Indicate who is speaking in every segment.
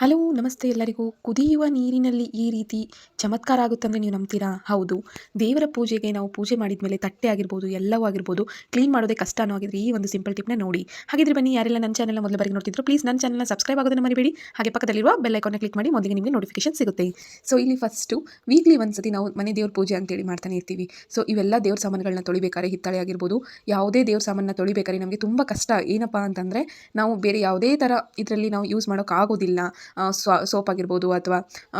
Speaker 1: Hello, ನಮಸ್ತೆ ಎಲ್ಲರಿಗೂ. ಕುದಿಯುವ ನೀರಿನಲ್ಲಿ ಈ ರೀತಿ ಚಮತ್ಕಾರ ಆಗುತ್ತಂದರೆ ನೀವು ನಂಬ್ತೀರಾ? ಹೌದು. ದೇವರ ಪೂಜೆಗೆ ನಾವು ಪೂಜೆ ಮಾಡಿದ ಮೇಲೆ ತಟ್ಟೆ ಆಗಿರ್ಬೋದು, ಎಲ್ಲವೂ ಆಗಿರ್ಬೋದು, ಕ್ಲೀನ್ ಮಾಡೋದೇ ಕಷ್ಟ ಅನ್ನೋ ಆಗಿದ್ರೆ ಈ ಒಂದು ಸಿಂಪಲ್ ಟಿಪ್ನ ನೋಡಿ. ಹಾಗಿದ್ರೆ ಬನ್ನಿ, ಯಾರೆಲ್ಲ ನನ್ನ ಚಾನಲ್ ಮೊದಲ ಬಾರಿಗೆ ನೋಡ್ತಿದ್ರು ಪ್ಲೀಸ್ ನನ್ನ ಚಾನಲ್ನ ಸಬ್ಸ್ಕ್ರೈಬ್ ಆಗೋದನ್ನು ಮರಿಬೇಡಿ. ಹಾಗೆ ಪಕ್ಕದಲ್ಲಿರುವ ಬೆಲ್ ಐಕಾನ್ನ ಕ್ಲಿಕ್ ಮಾಡಿ ಮೊದಲಿಗೆ ನಿಮಗೆ ನೋಟಿಫಿಕೇಶನ್ ಸಿಗುತ್ತೆ. ಸೊ ಇಲ್ಲಿ ಫಸ್ಟು ವೀಕ್ಲಿ ಒಂದ್ಸತಿ ನಾವು ಮನೆ ದೇವ್ರ ಪೂಜೆ ಅಂತೇಳಿ ಮಾಡ್ತಾನೆ ಇರ್ತೀವಿ. ಸೊ ಇವೆಲ್ಲ ದೇವ್ರ ಸಾಮಾನುಗಳನ್ನ ತೊಳಿಬೇಕಾದ್ರೆ ಹಿತ್ತಾಳೆ ಆಗಿರ್ಬೋದು, ಯಾವುದೇ ದೇವ್ರ ಸಾಮಾನನ್ನ ತೊಳಿಬೇಕಾದ್ರೆ ನಮಗೆ ತುಂಬ ಕಷ್ಟ. ಏನಪ್ಪ ಅಂತಂದರೆ, ನಾವು ಬೇರೆ ಯಾವುದೇ ಥರ ಇದರಲ್ಲಿ ನಾವು ಯೂಸ್ ಮಾಡೋಕ್ಕಾಗೋದಿಲ್ಲ. ಸೋಪ್ ಆಗಿರ್ಬೋದು ಅಥವಾ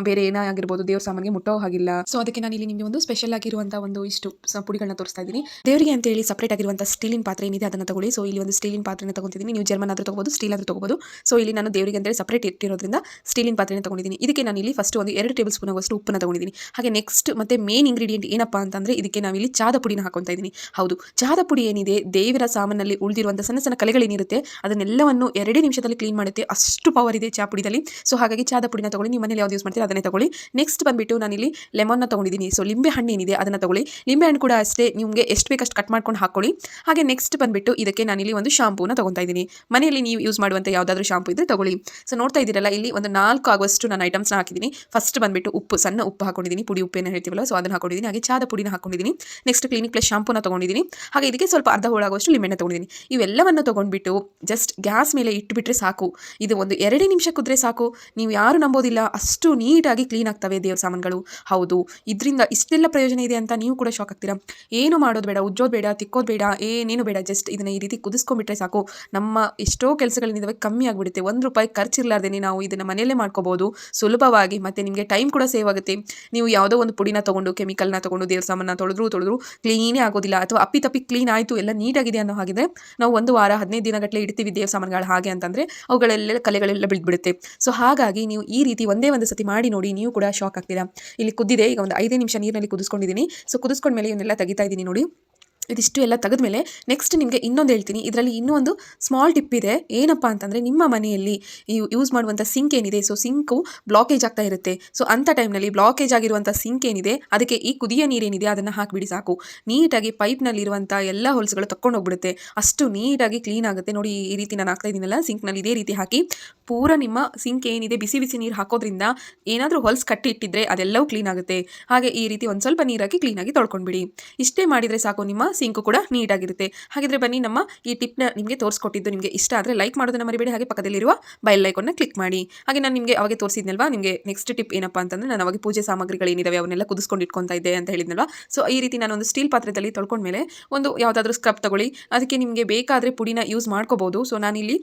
Speaker 1: ಬೇರೆ ಏನೇ ಆಗಿರ್ಬೋದು ದೇವ್ರ ಸಾಮಾನಿಗೆ ಮುಟ್ಟೋ ಹಾಗಿಲ್ಲ. ಸೊ ಅದಕ್ಕೆ ನಾನು ಇಲ್ಲಿ ನಿಮಗೆ ಒಂದು ಸ್ಪೆಷಲ್ ಆಗಿರುವಂಥ ಒಂದು ಇಷ್ಟು ಪುಡಿಗಳನ್ನ ತೋರಿಸ್ತಾ ಇದ್ದೀನಿ. ದೇವರಿಗೆ ಅಂತ ಹೇಳಿ ಸಪ್ರೇಟ್ ಆಗಿರುವಂಥ ಸ್ಟೀಲಿನ ಪಾತ್ರೆ ಏನಿದೆ ಅದನ್ನು ತಗೊಳ್ಳಿ. ಸೊ ಇಲ್ಲಿ ಒಂದು ಸ್ಟೀಲಿನ ಪಾತ್ರೆನ ತಗೊಂತಿದ್ದೀನಿ. ನೀವು ಜರ್ಮನ್ ಆದರೂ ತಗೋಬೋದು ಸ್ಟೀಲ್ ಆದರೂ ತಗೋಬೋದು. ಸೊ ಇಲ್ಲಿ ನಾನು ದೇವರಿಗೆ ಅಂತೇಳಿ ಸಪ್ರೇಟ್ ಇಟ್ಟಿರೋದ್ರಿಂದ ಸ್ಟೀಲಿನ ಪಾತ್ರೆನ ತಗೊಂಡಿದ್ದೀನಿ. ಇದಕ್ಕೆ ನಾನು ಇಲ್ಲಿ ಫಸ್ಟ್ ಒಂದು ಎರಡು ಟೇಬಲ್ ಸ್ಪೂನ್ ಆಗುವಷ್ಟು ಉಪ್ಪನ್ನ ತಗೊಂಡಿದ್ದೀನಿ. ಹಾಗೆ ನೆಕ್ಸ್ಟ್ ಮತ್ತೆ ಮೇನ್ ಇಂಗ್ರೀಡಿಯೆಂಟ್ ಏನಪ್ಪ ಅಂತಂದ್ರೆ ಇದಕ್ಕೆ ನಾವು ಇಲ್ಲಿ ಚಾದ ಪುಡಿನ ಹಾಕೊತಾ ಇದ್ದೀನಿ. ಹೌದು, ಚಾದ ಪುಡಿ ಏನಿದೆ, ದೇವರ ಸಾಮಾನಲ್ಲಿ ಉಳಿದಿರುವಂಥ ಸಣ್ಣ ಸಣ್ಣ ಕಲೆಗಳೇನಿರುತ್ತೆ, ಅದನ್ನೆಲ್ಲವನ್ನು ಎರಡೇ ನಿಮಿಷದಲ್ಲಿ ಕ್ಲೀನ್ ಮಾಡುತ್ತೆ. ಅಷ್ಟು ಪವರ್ ಇದೆ ಚಾ ಪುಡಿದಲ್ಲಿ ಸೊ ಹಾಗಾಗಿ ಚಾದ ಪುಡಿನ ತಗೊಳ್ಳಿ, ನಿಮ್ಮ ಮನೇಲಿ ಯಾವ್ದು ಯೂಸ್ ಮಾಡ್ತೀರಾ ಅದನ್ನೇ ತಗೊಳ್ಳಿ. ನೆಕ್ಸ್ಟ್ ಬಂದ್ಬಿಟ್ಟು ನಾನಿಲ್ಲಿ ಲೆಮನ್ನ ತೊಗೊಂಡಿದ್ದೀನಿ ಸೊ ಲಿಂಬೆ ಹಣ್ಣು ಏನಿದೆ ಅದನ್ನು ತಗೊಳ್ಳಿ. ಲಿಂಬೆ ಹಣ್ಣು ಕೂಡ ಅಷ್ಟೇ ನಿಮಗೆ ಎಷ್ಟು ಬೇಕಷ್ಟು ಕಟ್ ಮಾಡ್ಕೊಂಡು ಹಾಕೊಳ್ಳಿ. ಹಾಗೆ ನೆಕ್ಸ್ಟ್ ಬಂದ್ಬಿಟ್ಟು ಇದಕ್ಕೆ ನಾನಿಲ್ಲಿ ಒಂದು ಶಾಂಪೂನ ತೊಗೊತಾ ಇದ್ದೀನಿ. ಮನೆಯಲ್ಲಿ ನೀವು ಯೂಸ್ ಮಾಡುವಂಥ ಯಾವುದಾದ್ರೂ ಶಾಂಪು ಇದ್ದರೆ ತಗೊಳ್ಳಿ. ಸೊ ನೋಡ್ತಾ ಇದ್ದೀರಲ್ಲ, ಇಲ್ಲಿ ಒಂದು ನಾಲ್ಕು ಆಗುವಷ್ಟು ನಾನು ಐಟಮ್ಸ್ನ ಹಾಕಿದ್ದೀನಿ ಫಸ್ಟ್ ಬಂದ್ಬಿಟ್ಟು ಉಪ್ಪು, ಸಣ್ಣ ಉಪ್ಪು ಹಾಕೊಂಡಿದ್ದೀನಿ ಪುಡಿ ಉಪ್ಪೇನು ಹೇಳ್ತೀವಲ್ಲ ಸೊ ಅದನ್ನು ಹಾಕೊಂಡಿದ್ದೀನಿ ಹಾಗೆ ಚಾದ ಪುಡಿನ ಹಾಕೊಂಡಿದ್ದೀನಿ ನೆಕ್ಸ್ಟ್ ಕ್ಲಿನಿಕ್ ಪ್ಲಸ್ ಶಾಂಪೂನ ತೊಗೊಂಡಿದ್ದೀನಿ ಹಾಗೆ ಇದಕ್ಕೆ ಸ್ವಲ್ಪ ಅರ್ಧ ಹೋಳಾಗುವಷ್ಟು ಲಿಂಬೆನ ತಗೊಂಡಿದ್ದೀನಿ ಇವೆಲ್ಲವನ್ನು ತಗೊಂಡ್ಬಿಟ್ಟು ಜಸ್ಟ್ ಗ್ಯಾಸ್ ಮೇಲೆ ಇಟ್ಟುಬಿಟ್ರೆ ಸಾಕು. ಇದು ಒಂದು ಎರಡೇ ನಿಮಿಷ ಕುದ್ರೆ ಸಾಕು. ನೀವು ಯಾರು ನಂಬೋದಿಲ್ಲ. ಅಷ್ಟು ನೀಟಾಗಿ ಕ್ಲೀನ್ ಆಗ್ತವೆ ದೇವ್ರ ಸಾಮಾನುಗಳು. ಹೌದು, ಇದರಿಂದ ಇಷ್ಟೆಲ್ಲ ಪ್ರಯೋಜನ ಇದೆ ಅಂತ ನೀವು ಕೂಡ ಶಾಕ್ ಆಗ್ತೀರಾ? ಏನು ಮಾಡೋದು ಬೇಡ, ಉಜ್ಜೋದು ಬೇಡ, ತಿಕ್ಕೋದು ಬೇಡ, ಏನೇನು ಬೇಡ ಜಸ್ಟ್ ಇದನ್ನ ಈ ರೀತಿ ಕುದಿಸ್ಕೊಂಡ್ಬಿಟ್ರೆ ಸಾಕು. ನಮ್ಮ ಎಷ್ಟೋ ಕೆಲಸಗಳಿಂದ ಕಮ್ಮಿ ಆಗಿಬಿಡುತ್ತೆ. ಒಂದು ರೂಪಾಯಿ ಖರ್ಚಿರ್ಲಾರ್ದೇ ನಾವು ಇದನ್ನು ಮನೆಯಲ್ಲೇ ಮಾಡ್ಕೋಬೋದು, ಸುಲಭವಾಗಿ ಮತ್ತು ನಿಮಗೆ ಟೈಮ್ ಕೂಡ ಸೇವ್ ಆಗುತ್ತೆ. ನೀವು ಯಾವುದೋ ಒಂದು ಪುಡಿನ ತೊಗೊಂಡು ಕೆಮಿಕಲ್ನ ತೊಗೊಂಡು, ದೇವ್ರ ಸಾಮಾನ ತೊಳೆದ್ರು ತೊಳೆದ್ರು ಕ್ಲೀನೇ ಆಗೋದಿಲ್ಲ. ಅಥವಾ ಅಪ್ಪಿ ತಪ್ಪಿ ಕ್ಲೀನ್ ಆಯಿತು, ಎಲ್ಲ ನೀಟಾಗಿದೆ ಅನ್ನೋ ಹಾಗಿದ್ರೆ, ನಾವು ಒಂದು ವಾರ, ಹದಿನೈದು ದಿನಗಟ್ಟಲೆ ಇಡ್ತೀವಿ ದೇವ್ರ ಸಾಮಾನುಗಳು ಹಾಗೆ ಅಂತಂದರೆ, ಅವುಗಳೆಲ್ಲ ಕಲೆಗಳೆಲ್ಲ ಬಿಡ್ಬಿಡುತ್ತೆ. ಸೊ ಹಾಗಾಗಿ ನೀವು ಈ ರೀತಿ ಒಂದೇ ಒಂದು ಸತಿ ಮಾಡಿ ನೋಡಿ, ನೀವು ಕೂಡ ಶಾಕ್ ಆಗ್ತೀರಾ? ಇಲ್ಲಿ ಕುದ್ದಿದೆ, ಈಗ ಒಂದು ಐದೇ ನಿಮಿಷ ನೀರಿನಲ್ಲಿ ಕುದಿಸ್ಕೊಂಡಿದ್ದೀನಿ. ಸೊ ಕುದಿಸ್ಕೊಂಡ್ಮೇಲೆ ಇವನ್ನೆಲ್ಲ ತೆಗಿತಾ ಇದ್ದೀನಿ ನೋಡಿ. ಇದಿಷ್ಟು ಎಲ್ಲ ತೆಗೆದ ಮೇಲೆ ನೆಕ್ಸ್ಟ್ ನಿಮಗೆ ಇನ್ನೊಂದು ಹೇಳ್ತೀನಿ. ಇದರಲ್ಲಿ ಇನ್ನೂ ಒಂದು ಸ್ಮಾಲ್ ಟಿಪ್ ಇದೆ. ಏನಪ್ಪ ಅಂತಂದರೆ ನಿಮ್ಮ ಮನೆಯಲ್ಲಿ ಯೂಸ್ ಮಾಡುವಂಥ ಸಿಂಕ್ ಏನಿದೆ? ಸೊ ಸಿಂಕು ಬ್ಲಾಕೇಜ್ ಆಗ್ತಾ ಇರುತ್ತೆ. ಸೊ ಅಂಥ ಟೈಮ್ನಲ್ಲಿ ಬ್ಲಾಕೇಜ್ ಆಗಿರುವಂಥ ಸಿಂಕ್ ಏನಿದೆ, ಅದಕ್ಕೆ ಈ ಕುದಿಯ ನೀರೇನಿದೆ ಅದನ್ನು ಹಾಕಿಬಿಡಿ ಸಾಕು. ನೀಟಾಗಿ ಪೈಪ್ನಲ್ಲಿರುವಂಥ ಎಲ್ಲ ಹೊಲ್ಸ್ಗಳು ತಕ್ಕೊಂಡು ಹೋಗ್ಬಿಡುತ್ತೆ. ಅಷ್ಟು ನೀಟಾಗಿ ಕ್ಲೀನ್ ಆಗುತ್ತೆ. ನೋಡಿ, ಈ ರೀತಿ ನಾನು ಹಾಕ್ತಾ ಇದ್ದೀನಲ್ಲ ಸಿಂಕ್ನಲ್ಲಿ ಇದೇ ರೀತಿ ಹಾಕಿ ಪೂರ ನಿಮ್ಮ ಸಿಂಕ್ ಏನಿದೆ, ಬಿಸಿ ಬಿಸಿ ನೀರು ಹಾಕೋದ್ರಿಂದ ಏನಾದರೂ ಹೊಲ್ಸ್ ಕಟ್ಟಿ ಇಟ್ಟಿದ್ರೆ ಅದೆಲ್ಲವೂ ಕ್ಲೀನ್ ಆಗುತ್ತೆ. ಹಾಗೆ ಈ ರೀತಿ ಒಂದು ಸ್ವಲ್ಪ ನೀರಾಗಿ ಕ್ಲೀನಾಗಿ ತೊಳ್ಕೊಂಡ್ಬಿಡಿ. ಇಷ್ಟೇ ಮಾಡಿದರೆ ಸಾಕು ನಿಮ್ಮ ಸಿಂಕು ಕೂಡ ನೀಟಾಗಿರುತ್ತೆ. ಹಾಗಿದ್ರೆ ಬನ್ನಿ, ನಮ್ಮ ಈ ಟಿಪ್ನ ನಿಮಗೆ ತೋರಿಸ್ಕೊಟ್ಟಿದ್ದು ನಿಮಗೆ ಇಷ್ಟ ಆದರೆ ಲೈಕ್ ಮಾಡೋದನ್ನ ಮರಿಬೇಡಿ. ಹಾಗೆ ಪಕ್ಕದಲ್ಲಿರುವ ಬೈಲ್ ಐಕನ್ನ ಕ್ಲಿಕ್ ಮಾಡಿ. ಹಾಗೆ ನಾನು ನಿಮಗೆ ಅವಾಗ ತೋರಿಸಿದ್ನಲ್ವಾ, ನಿಮಗೆ ನೆಕ್ಸ್ಟ್ ಟಿಪ್ ಏನಪ್ಪ ಅಂತಂದರೆ ನಾನು ಅವಾಗ ಪೂಜೆ ಸಾಮಗ್ರಿಗಳೇನಿದಾವೆ ಅವನ್ನೆಲ್ಲ ಕುದಿಸ್ಕೊಂಡು ಇಟ್ಕೊತಾ ಇದ್ದೆ ಅಂತ ಹೇಳಿದ್ನಲ್ವಾ. ಸೊ ಈ ರೀತಿ ನಾನು ಒಂದು ಸ್ಟೀಲ್ ಪಾತ್ರೆದಲ್ಲಿ ತೊಳ್ಕೊಂಡ್ಮೇಲೆ ಒಂದು ಯಾವುದಾದ್ರೂ ಸ್ಕ್ರಬ್ ತಗೊಳ್ಳಿ. ಅದಕ್ಕೆ ನಿಮಗೆ ಬೇಕಾದರೆ ಪುಡಿನ ಯೂಸ್ ಮಾಡ್ಕೋಬೋದು. ಸೊ ನಾನಿಲ್ಲಿ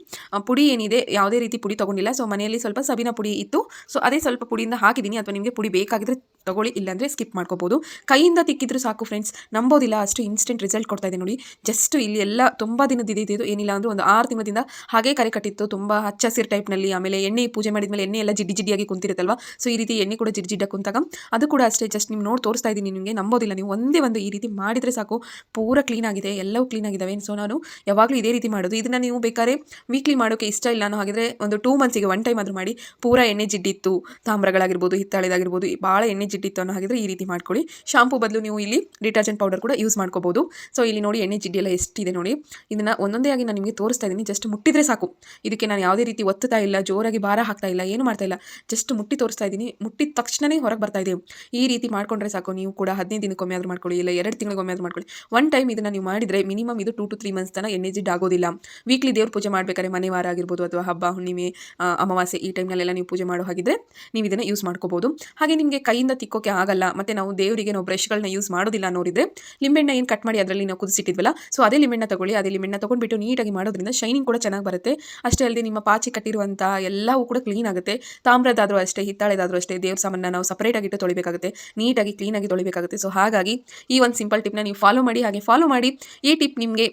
Speaker 1: ಪುಡಿ ಏನಿದೆ, ಯಾವುದೇ ರೀತಿ ಪುಡಿ ತೊಗೊಂಡಿಲ್ಲ. ಸೊ ಮನೆಯಲ್ಲಿ ಸ್ವಲ್ಪ ಸಬಿನ ಪುಡಿ ಇತ್ತು. ಸೊ ಅದೇ ಸ್ವಲ್ಪ ಪುಡಿಯಿಂದ ಹಾಕಿದ್ದೀನಿ. ಅಥವಾ ನಿಮಗೆ ಪುಡಿ ಬೇಕಾಗಿದ್ರೆ ತಗೊಳ್ಳಿ. ಇಲ್ಲಾಂದರೆ ಸ್ಕಿಪ್ ಮಾಡ್ಕೋಬೋದು. ಕೈಯಿಂದ ತಿಕ್ಕಿದ್ರು ಸಾಕು ಫ್ರೆಂಡ್ಸ್ ನಂಬೋದಿಲ್ಲ. ಅಷ್ಟು ಇನ್ಸ್ಟೆಂಟ್ ರಿಸಲ್ಟ್ ಕೊಡ್ತಾ ಇದೆ ನೋಡಿ. ಜಸ್ಟ್ ಇಲ್ಲಿ ಎಲ್ಲ ತುಂಬ ದಿನದ ಇದು ಏನಿಲ್ಲ ಅಂದ್ರೆ ಒಂದು ಆರು ತಿಂಗಳಿಂದ ಹಾಗೆ ಕರೆ ಕಟ್ಟಿತ್ತು. ತುಂಬ ಹಚ್ಚ ಹಸಿರು ಟೈಪ್ನಲ್ಲಿ ಆಮೇಲೆ ಎಣ್ಣೆ ಪೂಜೆ ಮಾಡಿದ್ಮೇಲೆ ಎಣ್ಣೆ ಎಲ್ಲ ಜಿಡ್ಡಿ ಜಿಡ್ಡಿಯಾಗಿ ಕುಂತಿರುತ್ತಲ್ವಾ? ಸೊ ಈ ರೀತಿ ಎಣ್ಣೆ ಕೂಡ ಜಿಡ್ಡಿ ಜಿಡ್ಡ ಕುಂತಾಗ ಅದು ಕೂಡ ಅಷ್ಟೇ ಜಸ್ಟ್ ನೀವು ನೋಡಿ ತೋರಿಸ್ತಾ ಇದ್ದೀನಿ ನಿಮಗೆ. ನಂಬೋದಿಲ್ಲ. ನೀವು ಒಂದೇ ಒಂದು ಈ ರೀತಿ ಮಾಡಿದರೆ ಸಾಕು. ಪೂರ ಕ್ಲೀನ್ ಆಗಿದೆ. ಎಲ್ಲವೂ ಕ್ಲೀನ್ ಆಗಿದ್ದಾವೆ ಸೊ ನಾನು ಯಾವಾಗಲೂ ಇದೇ ರೀತಿ ಮಾಡೋದು. ಇದನ್ನು ನೀವು ಬೇಕಾದ್ರೆ ವೀಕ್ಲಿ ಮಾಡೋಕ್ಕೆ ಇಷ್ಟ ಇಲ್ಲ ನಾನು ಹಾಗಿದ್ರೆ ಒಂದು ಟೂ ಮಂತ್ಸಿಗೆ ಒನ್ ಟೈಮ್ ಆದರೂ ಮಾಡಿ. ಪೂರ ಎಣ್ಣೆ ಜಿಡ್ಡಿತ್ತು ತಾಮ್ರಗಳಾಗಿರ್ಬೋದು, ಹಿತ್ತಾಳೆದಾಗಿರ್ಬೋದು ಭಾಳ ಎಣ್ಣೆ ಜಿಡ್ಡಿತ್ತು ಅನ್ನೋ ಹಾಗಿದ್ರೆ ಈ ರೀತಿ ಮಾಡ್ಕೊಳ್ಳಿ. ಶಾಂಪೂ ಬದಲು ನೀವು ಇಲ್ಲಿ ಡಿಟರ್ಜೆಂಟ್ ಪೌಡರ್ ಕೂಡ ಯೂಸ್ ಮಾಡ್ಕೋಬೋದು. ಸೊ ಇಲ್ಲಿ ನೋಡಿ ಎಣ್ಣೆ ಜಿಡ್ಡಿ ಎಲ್ಲ ಎಷ್ಟಿದೆ ನೋಡಿ. ಇದನ್ನು ಒಂದೊಂದೇ ಆಗಿ ನಾನು ನಿಮಗೆ ತೋರಿಸ್ತಾ ಇದ್ದೀನಿ. ಜಸ್ಟ್ ಮುಟ್ಟಿದ್ರೆ ಸಾಕು. ಇದಕ್ಕೆ ನಾನು ಯಾವುದೇ ರೀತಿ ಒತ್ತುತ್ತಾ ಇಲ್ಲ, ಜೋರಾಗಿ ಭಾರ ಹಾಕ್ತಾ ಇಲ್ಲ, ಏನು ಮಾಡ್ತಾ ಇಲ್ಲ. ಜಸ್ಟ್ ಮುಟ್ಟಿ ತೋರಿಸ್ತಾ ಇದ್ದೀನಿ. ಮುಟ್ಟಿದ ತಕ್ಷಣವೇ ಹೊರಗೆ ಬರ್ತಾ ಇದೆ. ಈ ರೀತಿ ಮಾಡ್ಕೊಂಡ್ರೆ ಸಾಕು. ನೀವು ಕೂಡ ಹದಿನೈದು ದಿನಕ್ಕೊಮ್ಮೆ ಆದರೂ ಮಾಡ್ಕೊಳ್ಳಿ, ಇಲ್ಲ ಎರಡು ತಿಂಗಳಿಗೊಮ್ಮೆ ಆದರೂ ಮಾಡ್ಕೊಳ್ಳಿ. ಒನ್ ಟೈಮ್ ಇದನ್ನು ನೀವು ಮಾಡಿದರೆ ಮಿನಿಮಮ್ ಇದು ಟೂ ಟು ತ್ರೀ ಮಂತ್ಸ್ ತನಕ ಎಣ್ಣೆ ಜಿಡ್ ಆಗೋದಿಲ್ಲ. ವೀಕ್ಲಿ ದೇವ್ರ ಪೂಜೆ ಮಾಡಬೇಕಾದ್ರೆ ಮನೆ ವಾರ ಆಗಿರ್ಬೋದು ಅಥವಾ ಹಬ್ಬ, ಹುಣ್ಣಿಮೆ ಅಮಾವಾಸ್ಯೆ ಈ ಟೈಮ್ನಲ್ಲೆಲ್ಲ ನೀವು ಪೂಜೆ ಮಾಡೋ ಹಾಗಿದ್ರೆ ನೀವು ಇದನ್ನು ಯೂಸ್ ಮಾಡ್ಕೋಬೋದು. ಹಾಗೆ ನಿಮಗೆ ಕೈಯಿಂದ ತಿಕ್ಕೋಕೆ ಆಗಲ್ಲ. ಮತ್ತು ನಾವು ದೇವರಿಗೆ ನಾವು ಬ್ರಷ್ಗಳನ್ನ ಯೂಸ್ ಮಾಡೋದಿಲ್ಲ ಅನ್ನೋರಿದ್ರೆ ಲಿಂಬೆಣ್ಣೆ ಏನು ಕಟ್ ಮಾಡಿ ಅದರಲ್ಲಿ ನಾವು ಕುದಿಸಿಟ್ಟಿದ್ವಲ್ಲ ಸೊ ಅದೇ ಲಿಂಬೆಣ್ಣ ತಗೊಳ್ಳಿ, ಅದೇ ಲಿಂಬೆಣ್ಣ ತೊಗೊಂಡ್ಬಿಟ್ಟು ನೀಟಾಗಿ ಮಾಡೋದ್ರಿಂದ ಶೈನಿಂಗ್ ಕೂಡ ಚೆನ್ನಾಗಿ ಬರುತ್ತೆ. ಅಷ್ಟೇ ಅಲ್ಲದೆ ನಿಮ್ಮ ಪಾಚಿ ಕಟ್ಟಿರುವಂಥ ಎಲ್ಲವೂ ಕೂಡ ಕ್ಲೀನ್ ಆಗುತ್ತೆ. ತಾಮ್ರದಾದರೂ ಅಷ್ಟೇ, ಹಿತ್ತಾಳೆದಾದರೂ ಅಷ್ಟೇ, ದೇವ್ರ ಸಾಮಾನ ನಾವು ಸಪ್ರೇಟಾಗಿಟ್ಟು ತೊಳಿಬೇಕಾಗುತ್ತೆ. ನೀಟಾಗಿ ಕ್ಲೀನಾಗಿ ತೊಳಿಬೇಕಾಗುತ್ತೆ. ಸೊ ಹಾಗಾಗಿ ಈ ಒಂದು ಸಿಂಪಲ್ ಟಿಪ್ನ ನೀವು ಫಾಲೋ ಮಾಡಿ, ಹಾಗೆ ಫಾಲೋ ಮಾಡಿ. ಈ ಟಿಪ್ ನಿಮಗೆ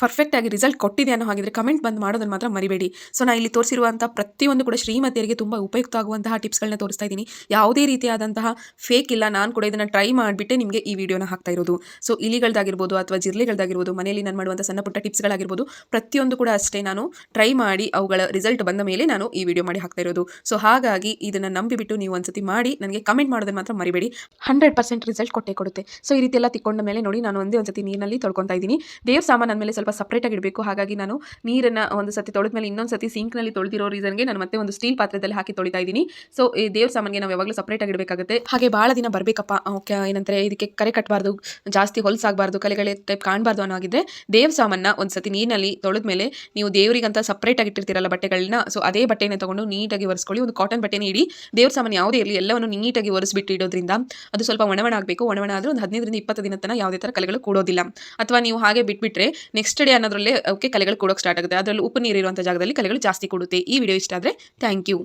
Speaker 1: ಪರ್ಫೆಕ್ಟಾಗಿ ರಿಸಲ್ಟ್ ಕೊಟ್ಟಿದೆ ಅನ್ನೋ ಹಾಗಿದ್ರೆ ಕಮೆಂಟ್ ಬಂದು ಮಾಡೋದನ್ನು ಮಾತ್ರ ಮರಿಬೇಡಿ. ಸೊ ನಾನು ಇಲ್ಲಿ ತೋರಿಸಿರುವಂಥ ಪ್ರತಿಯೊಂದು ಕೂಡ ಶ್ರೀಮತಿಯರಿಗೆ ತುಂಬ ಉಪಯುಕ್ತ ಆಗುವಂತಹ ಟಿಪ್ಸ್ಗಳನ್ನ ತೋರಿಸ್ತಾ ಇದ್ದೀನಿ. ಯಾವುದೇ ರೀತಿಯಾದಂತಹ ಫೇಕ್ ಇಲ್ಲ, ನಾನು ಕೂಡ ಇದನ್ನು ಟ್ರೈ ಮಾಡಿಬಿಟ್ಟೆ ನಿಮಗೆ ಈ ವಿಡಿಯೋನ ಹಾಕ್ತಾ ಇರೋದು. ಸೊ ಇಲಿಗಳದಾಗಿರ್ಬೋದು ಅಥವಾ ಜಿರ್ಲಿಗಳದಾಗಿರ್ಬೋದು ಮನೆಯಲ್ಲಿ ನಾನು ಮಾಡುವಂಥ ಸಣ್ಣ ಪುಟ್ಟ ಟಿಪ್ಸ್ಗಳಾಗಿರ್ಬೋದು ಪ್ರತಿಯೊಂದು ಕೂಡ ಅಷ್ಟೇ ನಾನು ಟ್ರೈ ಮಾಡಿ ಅವುಗಳ ರಿಸಲ್ಟ್ ಬಂದ ಮೇಲೆ ನಾನು ಈ ವಿಡಿಯೋ ಮಾಡಿ ಹಾಕ್ತಾ ಇರೋದು. ಸೊ ಹಾಗಾಗಿ ಇದನ್ನು ನಂಬಿಬಿಟ್ಟು ನೀವು ಒಂದ್ಸತಿ ಮಾಡಿ, ನನಗೆ ಕಮೆಂಟ್ ಮಾಡೋದನ್ನು ಮಾತ್ರ ಮರಿಬೇಡಿ. ಹಂಡ್ರೆಡ್ ಪರ್ಸೆಂಟ್ ರಿಸಲ್ಟ್ ಕೊಟ್ಟೇ ಕೊಡುತ್ತೆ. ಸೊ ಈ ರೀತಿ ಎಲ್ಲ ತಿಕ್ಕೊಂಡ ಮೇಲೆ ನೋಡಿ ನಾನು ಒಂದೇ ಒಂದ್ಸತಿ ನೀರಿನಲ್ಲಿ ತೊಳ್ಕೊತಾ ಇದ್ದೀನಿ. ದೇವ್ ಸಾಮಾನು ಅಂದಮೇಲೆ ಸ್ವಲ್ಪ ಸಪ್ರೇಟಾಗಿ ಇಡಬೇಕು. ಹಾಗಾಗಿ ನಾನು ನೀರನ್ನು ಒಂದು ಸತಿ ತೊಳೆದ ಮೇಲೆ ಇನ್ನೊಂದು ಸತಿ ಸಿಂಕ್ನಲ್ಲಿ ತೊಳೆದಿರೋ ರೀಸನ್ಗೆ ನಾನು ಮತ್ತೆ ಒಂದು ಸ್ಟೀಲ್ ಪಾತ್ರದಲ್ಲಿ ಹಾಕಿ ತೊಳಿತಾ ಇದ್ದೀನಿ. ಸೊ ಈ ದೇವ್ರ ಸಾಮಾನಿಗೆ ನಾವು ಯಾವಾಗಲೂ ಸಪ್ರೇಟಾಗಿ ಇಡಬೇಕಾಗುತ್ತೆ. ಹಾಗೆ ಭಾಳ ದಿನ ಬರಬೇಕಪ್ಪ. ಓಕೆ, ಏನಂತಾರೆ, ಇದಕ್ಕೆ ಕರೆ ಕಟ್ಟಬಾರ್ದು ಜಾಸ್ತಿ ಹೊಲಸಾಗಬಾರ್ದು ಕಲೆಗಳೇ ಟೈಪ್ ಕಾಣಬಾರ್ದು ಅನ್ನೋ ದೇವ್ ಸಾಮಾನ ಒಂದು ಸತಿ ನೀರಿನಲ್ಲಿ ತೊಳೆದ ಮೇಲೆ ನೀವು ದೇವರಿಗಂತ ಸಪ್ರೇಟಾಗಿ ಇಟ್ಟಿರ್ತೀರಲ್ಲ ಬಟ್ಟೆಗಳನ್ನ ಸೊ ಅದೇ ಬಟ್ಟೆನ ತಗೊಂಡು ನೀಟಾಗಿ ಒರೆಸ್ಕೊಳ್ಳಿ. ಒಂದು ಕಾಟನ್ ಬಟ್ಟೆನೇ ಇಡಿ, ದೇವ್ರ ಸಾಮಾನು ಯಾವುದೇ ಇರಲಿ ಎಲ್ಲವನ್ನು ನೀಟಾಗಿ ಒರೆಸ್ಬಿಟ್ಟು ಇಡೋದ್ರಿಂದ ಅದು ಸ್ವಲ್ಪ ಒಣವಣ ಆಗಬೇಕು. ಒಣವಣ ಆದರೂ ಒಂದು ಹದಿನೈದರಿಂದ ಇಪ್ಪತ್ತು ದಿನ ತನಕ ಯಾವುದೇ ಥರ ಕಲೆಗಳು ಕೂಡೋದಿಲ್ಲ. ಅಥವಾ ನೀವು ಹಾಗೆ ಬಿಟ್ಬಿಟ್ರೆ ನೆಕ್ಸ್ಟ್ ಡೇ ಅನ್ನೋದ್ರಲ್ಲೇ ಅವಕ್ಕೆ ಕಲೆಗಳು ಕೂಡೋಕೆ ಸ್ಟಾರ್ಟ್ ಆಗುತ್ತೆ. ಅದರಲ್ಲಿ ಉಪ್ಪು ನೀರು ಇರುವಂಥ ಜಾಗದಲ್ಲಿ ಕಲೆಗಳು ಜಾಸ್ತಿ ಕೊಡುತ್ತೆ. ಈ ವಿಡಿಯೋ ಇಷ್ಟ ಆದರೆ ಥ್ಯಾಂಕ್ ಯು